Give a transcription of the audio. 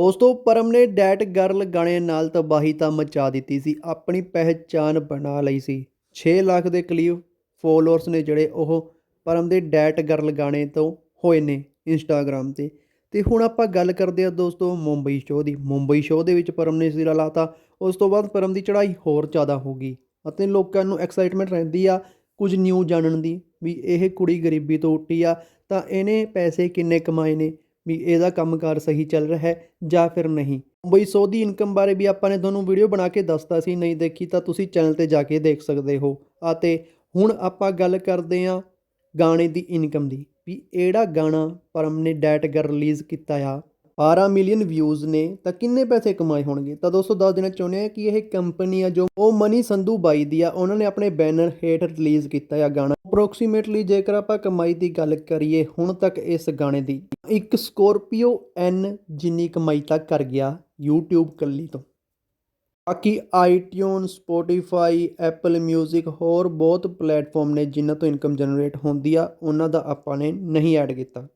ਦੋਸਤੋ ਪਰਮ ਨੇ that girl ਗਾਣੇ ਨਾਲ ਤਬਾਹੀ ਤਾਂ ਮਚਾ ਦਿੱਤੀ ਸੀ, ਆਪਣੀ ਪਹਿਚਾਨ ਬਣਾ ਲਈ ਸੀ। 6 ਲੱਖ ਦੇ ਕਰੀਬ ਫੋਲੋਅਰਸ ਨੇ ਜਿਹੜੇ ਉਹ ਪਰਮ ਦੇ ਡੈਟ ਗਰਲ ਗਾਣੇ ਤੋਂ ਹੋਏ ਨੇ ਇੰਸਟਾਗ੍ਰam ਤੇ। ਤੇ ਹੁਣ ਆਪਾਂ ਗੱਲ ਕਰਦੇ ਆ ਦੋਸਤੋ ਮੁੰਬਈ ਸ਼ੋਅ ਦੀ। ਮੁੰਬਈ ਸ਼ੋਅ ਦੇ ਵਿੱਚ ਪਰਮ ਨੇ ਸਿਰਾ ਲਾਤਾ, ਉਸ ਤੋਂ ਬਾਅਦ ਪਰਮ ਦੀ ਚੜ੍ਹਾਈ ਹੋਰ ਜ਼ਿਆਦਾ ਹੋ ਗਈ ਅਤੇ ਲੋਕਾਂ ਨੂੰ ਐਕਸਾਈਟਮੈਂਟ ਰਹਿੰਦੀ ਆ ਕੁਝ ਨਿਊ ਜਾਣਨ ਦੀ ਵੀ ਇਹ ਕੁੜੀ ਗਰੀਬੀ ਤੋਂ ਉੱਟੀ ਆ ਤਾਂ ਇਹਨੇ ਪੈਸੇ ਕਿੰਨੇ ਕਮਾਏ ਨੇ ਵੀ ਇਹਦਾ ਕੰਮਕਾਰ ਸਹੀ ਚੱਲ ਰਿਹਾ ਹੈ ਜਾਂ ਫਿਰ ਨਹੀਂ। ਮੁੰਬਈ ਸ਼ੋਅ ਦੀ ਇਨਕਮ ਬਾਰੇ ਵੀ ਆਪਾਂ ਨੇ ਤੁਹਾਨੂੰ ਵੀਡੀਓ ਬਣਾ ਕੇ ਦੱਸਤਾ ਸੀ, ਨਹੀਂ ਦੇਖੀ ਤਾਂ ਤੁਸੀਂ ਚੈਨਲ ਤੇ ਜਾ ਕੇ ਦੇਖ ਸਕਦੇ ਹੋ। ਅਤੇ ਹੁਣ ਆਪਾਂ ਗੱਲ ਕਰਦੇ ਹਾਂ ਗਾਣੇ ਦੀ ਇਨਕਮ ਦੀ, ਵੀ ਇਹੜਾ ਗਾਣਾ ਪਰਮ ਨੇ ਡੈਟ ਗਰ ਰਿਲੀਜ਼ ਕੀਤਾ ਆ। 12 ਮਿਲੀਅਨ ਵਿਊਜ਼ ਨੇ, ਤਾਂ ਕਿੰਨੇ ਪੈਸੇ ਕਮਾਏ ਹੋਣਗੇ? ਤਾਂ ਦੋਸਤੋ, ਦੱਸ ਦੇਣਾ ਚਾਹੁੰਦੇ ਆ ਕਿ ਇਹ ਕੰਪਨੀ ਆ ਜੋ ਉਹ ਮਨੀ ਸੰਧੂ ਬਾਈ ਦੀ ਆ, ਉਹਨਾਂ ਨੇ ਆਪਣੇ ਬੈਨਰ ਹੇਠ ਰਿਲੀਜ਼ ਕੀਤਾ ਆ ਗਾਣਾ। ਅਪਰੋਕਸੀਮੇਟਲੀ ਜੇਕਰ ਆਪਾਂ ਕਮਾਈ ਦੀ ਗੱਲ ਕਰੀਏ, ਹੁਣ ਤੱਕ ਇਸ ਗਾਣੇ ਦੀ, ਇੱਕ ਸਕੋਰਪੀਓ ਐਨ ਜਿੰਨੀ ਕਮਾਈ ਤੱਕ ਕਰ ਗਿਆ YouTube ਕੱਲੀ ਤੋਂ। ਬਾਕੀ ਆਈਟਿਊਨ ਸਪੋਟੀਫਾਈ ਐਪਲ ਮਿਊਜ਼ਿਕ ਹੋਰ ਬਹੁਤ ਪਲੇਟਫਾਰਮ ਨੇ ਜਿਨ੍ਹਾਂ ਤੋਂ ਇਨਕਮ ਜਨਰੇਟ ਹੁੰਦੀ ਆ, ਉਹਨਾਂ ਦਾ ਆਪਾਂ ਨੇ ਨਹੀਂ ਐਡ ਕੀਤਾ।